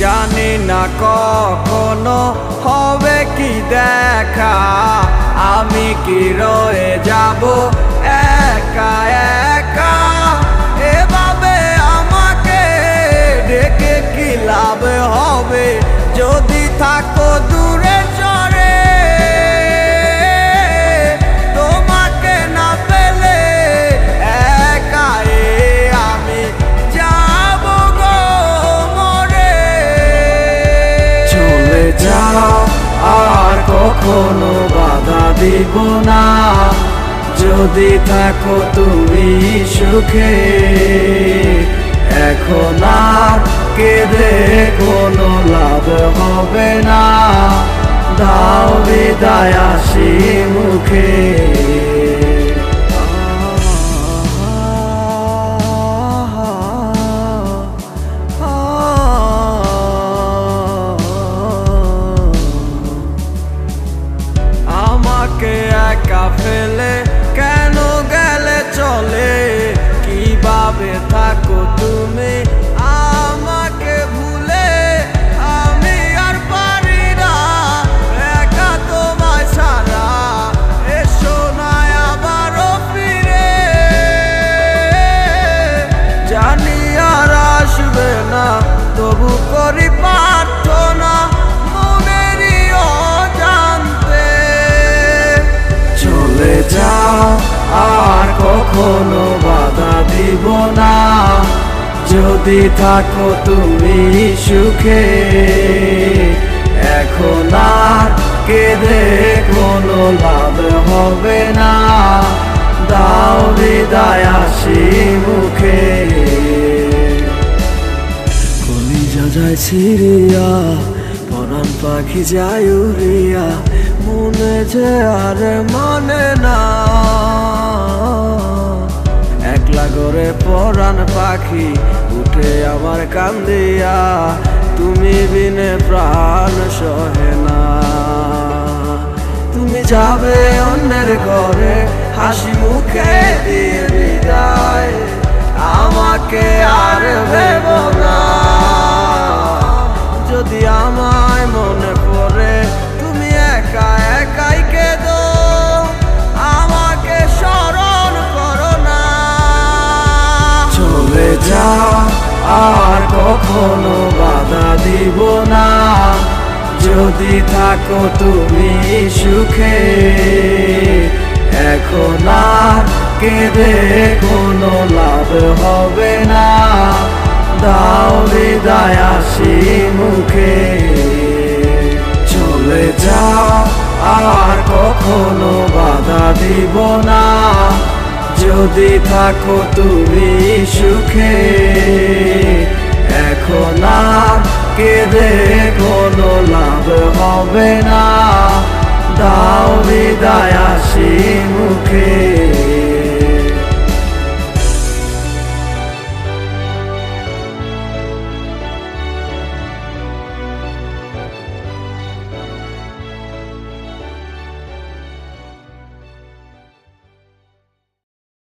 জানি না কখনো হবে কি দেখা। আমি কি রয়ে যাব একা একা? এভাবে আমাকে ডেকে কি লাভ হবে? যদি থাকো দূরে কখনো বাধা দিব না। যদি থাকো তুমি সুখে, এখন আর কেঁদে কোনো লাভ হবে না। দাও বিদায় আসি মুখে। একা কখনো বাধা দিব না। যদি থাকো তুমি সুখে, এখন আর কেঁদে কোনো লাভ হবে না। দাও বিদায় আসি মুখে। কলিজা যায় ছিড়িয়া, পরাণ পাখি যায় উড়িয়া, মনে যে আর মানে না। পরাণ পাখি, উঠে আমার কান্দিয়া, তুমি বিনে প্রাণ সহে না। তুমি যাবে অন্যের ঘরে, হাসি মুখে দিয়ে বিদায়, আমাকে আর ভেব না। আর কখনো বাধা দিব না। যদি থাকো তুমি সুখে, এখন আর কেঁদে কোনো লাভ হবে না। দাও বিদায় আসি মুখে। চলে যাও, আর কখনো বাধা দিব না। যদি থাকো তুমি সুখে। এখন আর কেঁদে কোনো লাভ হবে না। দাও বিদায় আসি মুখে।